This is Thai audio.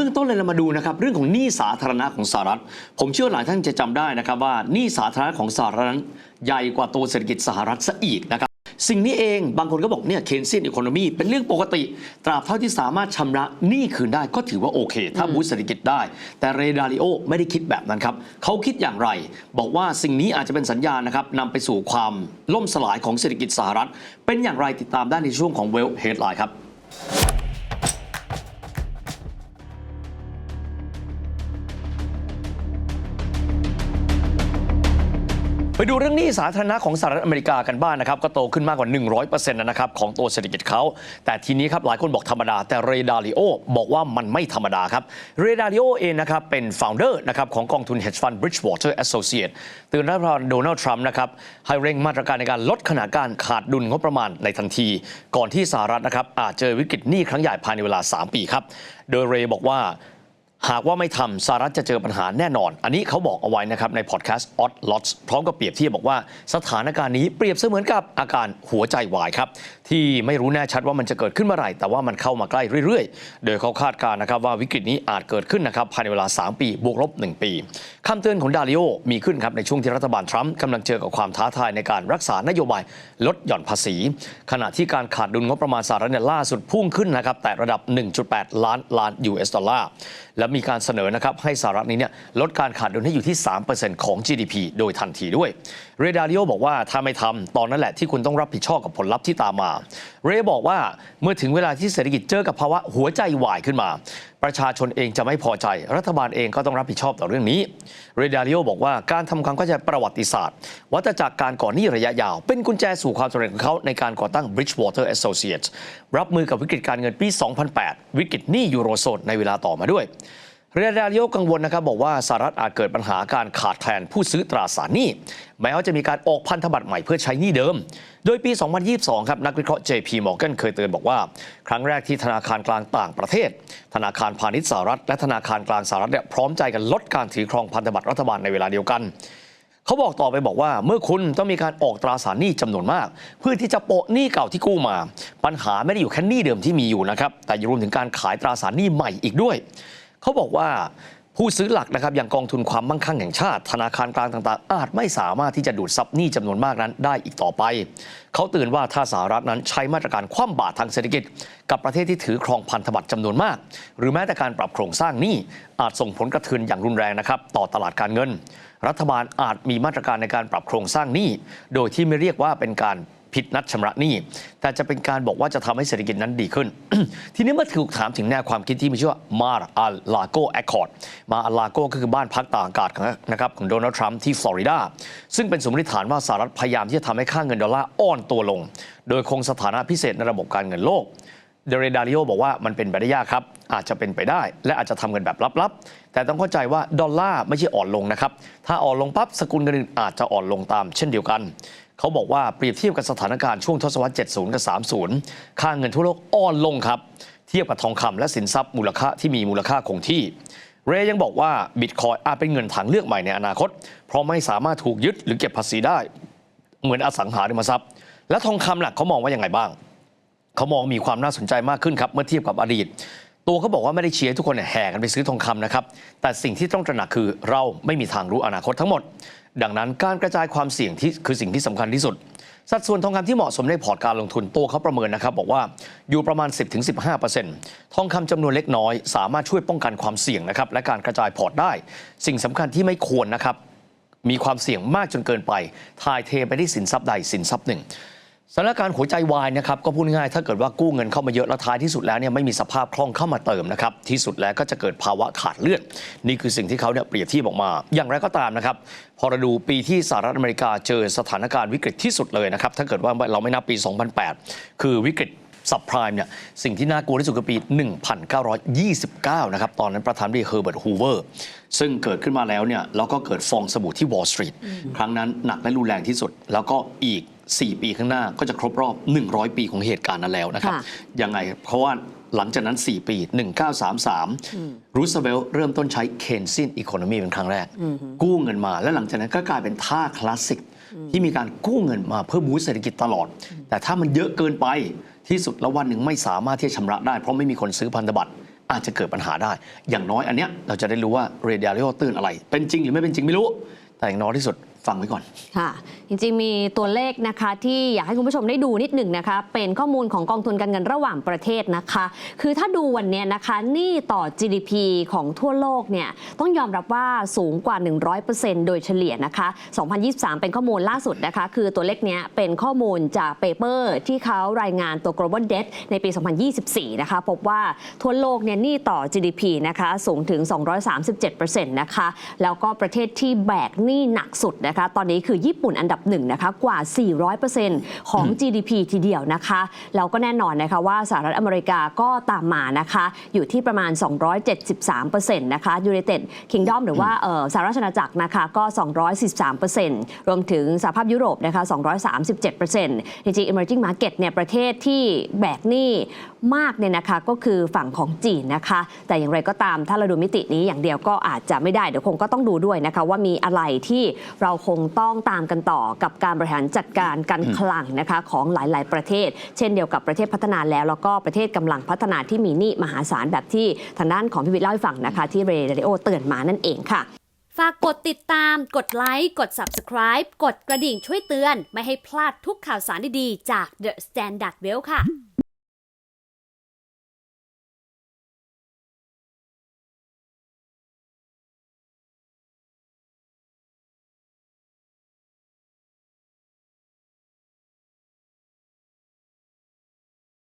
บื้องต้นเลยเรามาดูนะครับเรื่องของหนี้สาธารณะของสหรัฐ ผมเชื่อหลายท่านจะจำได้นะครับว่าหนี้สาธารณะของสหรัฐนั้นใหญ่กว่าตัวเศรษฐกิจสหรัฐซะอีกนะครับสิ่งนี้เองบางคนก็บอกเนี่ยเคนซินอีโคโนมีเป็นเรื่องปกติ ตราบเท่าที่สามารถชำระหนี้คืนได้ก็ถือว่าโอเค ถ้าบูสต์เศรษฐกิจได้ แต่เรดาริโอไม่ได้คิดแบบนั้นครับเขาคิดอย่างไร บอกว่าสิ่งนี้อาจจะเป็นสัญญาณนะครับนำไปสู่ความล่มสลายของเศรษฐกิจสหรัฐ เป็นอย่างไรติดตามได้ในช่วงของเวลเฮดไลน์ครับ ไปดูเรื่องหนี้สาธารณะของสหรัฐอเมริกากันบ้างนะครับ ก็โตขึ้นมากกว่า 100%นะครับของตัวเศรษฐกิจเขา แต่ทีนี้ครับหลายคนบอกธรรมดา แต่เรดาริโอบอกว่ามันไม่ธรรมดาครับ เรดาริโอเองนะครับเป็น founder นะครับของกองทุน hedge fund Bridgewater Associates เตือนรัฐบาลโดนัลด์ทรัมป์นะครับให้เร่งมาตรการในการลดขนาดการขาดดุลงบประมาณในทันที ก่อนที่สหรัฐนะครับอาจเจอวิกฤตหนี้ครั้งใหญ่ภายในเวลา 3 ปีครับโดยเรย์บอกว่า หากว่าไม่ทำสหรัฐจะเจอปัญหาแน่นอน อันนี้เขาบอกเอาไว้นะครับในพอดแคสต์ Odd Lots พร้อมกับเปรียบเทียบบอกว่าสถานการณ์นี้เปรียบเสมือนกับอาการหัวใจวายครับ ที่ไม่รู้แน่ชัดว่ามันจะเกิดขึ้นเมื่อไหร่ แต่ว่ามันเข้ามาใกล้เรื่อยๆ โดยเขาคาดการณ์นะครับว่าวิกฤตนี้อาจเกิดขึ้นนะครับภายในเวลา 3 ปีบวกลบ 1 ปีคำเตือนของดาริโอมีขึ้นครับในช่วงที่รัฐบาลทรัมป์กำลังเจอกับความท้าทายในการรักษานโยบายลดหย่อนภาษี ขณะที่การขาดดุลงบประมาณสหรัฐเนี่ยล่าสุดพุ่งขึ้นนะครับแต่ระดับ 1.8 ล้านล้าน US ดอลลาร์และมีการเสนอนะครับให้สหรัฐนี้เนี่ยลดการขาดดุลให้อยู่ที่ 3%ของ GDP โดยทันทีด้วย เรดาริโอบอกว่าถ้าไม่ทำตอนนั้นแหละที่คุณต้องรับผิดชอบกับผลลัพธ์ที่ตามมา เรย์บอกว่าเมื่อถึงเวลาที่เศรษฐกิจเจอกับภาวะหัวใจวายขึ้นมา ประชาชนเองจะไม่พอใจ รัฐบาลเองก็ต้องรับผิดชอบต่อเรื่องนี้ เรดาริโอบอกว่าการทำความเข้าใจประวัติศาสตร์ วัฏจักรการก่อหนี้ระยะยาว เป็นกุญแจสู่ความสำเร็จของเขาในการก่อตั้ง Bridgewater Associates รับมือกับวิกฤตการเงินปี 2008 วิกฤตหนี้ยูโรโซนในเวลาต่อมาด้วย เรดาริโอกังวลนะครับบอกว่าสหรัฐอาจเกิดปัญหาการขาดแคลนผู้ซื้อตราสารหนี้ แม้ว่าจะมีการออกพันธบัตรใหม่เพื่อใช้หนี้เดิม โดยปี 2022 ครับนักวิเคราะห์ JP Morgan เคยเตือนบอกว่า ครั้งแรกที่ธนาคารกลางต่างประเทศ ธนาคารพาณิชย์สหรัฐ และธนาคารกลางสหรัฐเนี่ยพร้อมใจกันลดการถือครองพันธบัตรรัฐบาลในเวลาเดียวกันเขาบอกต่อไปบอกว่า เมื่อคุณต้องมีการออกตราสารหนี้จำนวนมาก เพื่อที่จะโปะหนี้เก่าที่กู้มา ปัญหาไม่ได้อยู่แค่หนี้เดิมที่มีอยู่นะครับแต่ยังรวมถึงการขายตราสารหนี้ใหม่อีกด้วย เขาบอกว่าผู้ซื้อหลักนะครับอย่างกองทุนความมั่งคั่งแห่งชาติ ธนาคารกลางต่างๆ อาจไม่สามารถที่จะดูดซับหนี้จำนวนมากนั้นได้อีกต่อไป เขาเตือนว่าถ้าสหรัฐนั้นใช้มาตรการคว่ำบาตรทางเศรษฐกิจ กับประเทศที่ถือครองพันธบัตรจำนวนมาก หรือแม้แต่การปรับโครงสร้างหนี้อาจส่งผลกระเทือนอย่างรุนแรงนะครับต่อตลาดการเงิน รัฐบาลอาจมีมาตรการในการปรับโครงสร้างหนี้โดยที่ไม่เรียกว่าเป็นการ ผิดนัดชำระหนี้ แต่จะเป็นการบอกว่าจะทำให้เศรษฐกิจนั้นดีขึ้น ทีนี้เมื่อถูกถามถึงแนวความคิดที่มีชื่อว่ามาอาลาโกแอคคอร์ดมาอาลาโกก็คือบ้านพักตากอากาศของนะครับของโดนัลด์ทรัมป์ที่ฟลอริดา ซึ่งเป็นสมมติฐานว่าสหรัฐพยายามที่จะทำให้ค่าเงินดอลลาร์อ่อนตัวลง โดยคงสถานะพิเศษในระบบการเงินโลกเดเรดาริโอบอกว่ามันเป็นไปได้ยากครับ อาจจะเป็นไปได้ และอาจจะทำกันแบบลับๆ แต่ต้องเข้าใจว่าดอลลาร์ไม่ใช่อ่อนลงนะครับ ถ้าอ่อนลงปั๊บสกุลเงินอื่นอาจจะอ่อนลงตามเช่นเดียวกัน เขาบอกว่าเปรียบเทียบกับสถานการณ์ช่วงทศวรรษ 70 กับ 30 ค่าเงินทั่วโลกอ่อนลงครับ เทียบกับทองคำและสินทรัพย์มูลค่าที่มีมูลค่าคงที่ เรย์ยังบอกว่าบิตคอยอาจเป็นเงินทางเลือกใหม่ในอนาคต เพราะไม่สามารถถูกยึดหรือเก็บภาษีได้ เหมือนอสังหาริมทรัพย์ และทองคำล่ะเขามองว่ายังไงบ้างเขามองมีความน่าสนใจมากขึ้นครับเมื่อเทียบกับอดีต ตัวเขาบอกว่าไม่ได้เชียร์ทุกคนแห่กันไปซื้อทองคำนะครับแต่สิ่งที่ต้องตระหนักคือเราไม่มีทางรู้อนาคตทั้งหมด ดังนั้นการกระจายความเสี่ยงที่คือสิ่งที่สำคัญที่สุด สัดส่วนทองคำที่เหมาะสมในพอร์ตการลงทุนตัวเขาประเมินนะครับ บอกว่าอยู่ประมาณ 10-15%ทองคำจำนวนเล็กน้อย สามารถช่วยป้องกันความเสี่ยงนะครับและการกระจายพอร์ตได้ สิ่งสำคัญที่ไม่ควรนะครับมีความเสี่ยงมากจนเกินไป ทายเทไปที่สินทรัพย์ใดสินทรัพย์หนึ่ง สถานการณ์หัวใจวายนะครับก็พูดง่ายๆถ้าเกิดว่ากู้เงินเข้ามาเยอะแล้วท้ายที่สุดแล้วเนี่ยไม่มีสภาพคล่องเข้ามาเติมนะครับที่สุดแล้วก็จะเกิดภาวะขาดเลือดนี่คือสิ่งที่เขาเนี่ยเปรียบเทียบออกมา อย่างไรก็ตามนะครับพอเราดูปีที่สหรัฐอเมริกาเจอสถานการณ์วิกฤตที่สุดเลยนะครับถ้าเกิดว่าเราไม่นับปี 2008 คือวิกฤตซับไพรม์เนี่ยสิ่งที่น่ากลัวที่สุดคือปี 1929 นะครับ ตอนนั้นประธานาธิบดีเฮอร์เบิร์ตฮูเวอร์ซึ่งเกิดขึ้นมาแล้วเนี่ยแล้วก็เกิดฟองสบู่ที่วอลล์สตรีทครั้งนั้นหนักและรุนแรงที่สุด แล้วก็อีก 4 ปีข้างหน้าก็จะครบรอบ 100 ปีของเหตุการณ์นั้นแล้วนะครับค่ะยังไง เพราะว่าหลังจากนั้น 4 ปี 1933 รูสเวลต์เริ่มต้นใช้เคนซินอีโคโนมีเป็นครั้งแรก กู้เงินมา และหลังจากนั้นก็กลายเป็นท่าคลาสสิก ที่มีการกู้เงินมาเพื่อบูสต์เศรษฐกิจตลอด แต่ถ้ามันเยอะเกินไปที่สุดแล้ววันหนึ่งไม่สามารถที่จะชำระได้ เพราะไม่มีคนซื้อพันธบัตรอาจจะเกิดปัญหาได้ อย่างน้อยอันเนี้ยเราจะได้รู้ว่าเรเด a ริโอตื่นอะไร เป็นจริงหรือไม่เป็นจริงไม่รู้ แต่อย่างน้อยที่สุด ฟังไว้ก่อน ค่ะ จริงๆมีตัวเลขนะคะที่อยากให้คุณผู้ชมได้ดูนิดหนึ่งนะคะ เป็นข้อมูลของกองทุนการเงินระหว่างประเทศนะคะ คือถ้าดูวันนี้นะคะหนี้ต่อ GDP ของทั่วโลกเนี่ยต้องยอมรับว่าสูงกว่า 100%โดยเฉลี่ยนะคะ 2023 เป็นข้อมูลล่าสุดนะคะ คือตัวเลขเนี้ยเป็นข้อมูลจากเปเปอร์ที่เขารายงานตัว global debt ในปี 2024 นะคะ พบว่าทั่วโลกเนี่ยหนี้ต่อ GDP นะคะสูงถึง 237%นะคะแล้วก็ประเทศที่แบกหนี้หนักสุดนะคะ ตอนนี้คือญี่ปุ่นอันดับหนึ่งนะคะกว่า 400%ของ GDP ทีเดียวนะคะแล้วก็แน่นอนนะคะว่าสหรัฐอเมริกาก็ตามมานะคะอยู่ที่ประมาณ 273%นะคะ United Kingdom หรือว่าเอ่อสหราชอาณาจักรนะคะก็ 243%รวมถึงสหภาพยุโรปนะคะ237%จริงๆ emerging market เนี่ยประเทศที่แบกหนี้ มากเนี่ยนะคะก็คือฝั่งของจีนนะคะ แต่อย่างไรก็ตามถ้าเราดูมิตินี้อย่างเดียวก็อาจจะไม่ได้เดี๋ยวคงก็ต้องดูด้วยนะคะว่ามีอะไรที่เราคงต้องตามกันต่อกับการบริหารจัดการการคลังนะคะของหลาย ๆ ประเทศ เช่นเดียวกับประเทศพัฒนาแล้ว แล้วก็ประเทศกำลังพัฒนาที่มีหนี้มหาศาลแบบที่ทางด้านของพี่วิทย์เล่าให้ฟังนะคะ ที่เรเดโอเตือนมานั่นเองค่ะฝากกดติดตาม กดไลค์ กด Subscribe กดกระดิ่งช่วยเตือน ไม่ให้พลาดทุกข่าวสารดี ๆ จาก The Standard Well ค่ะ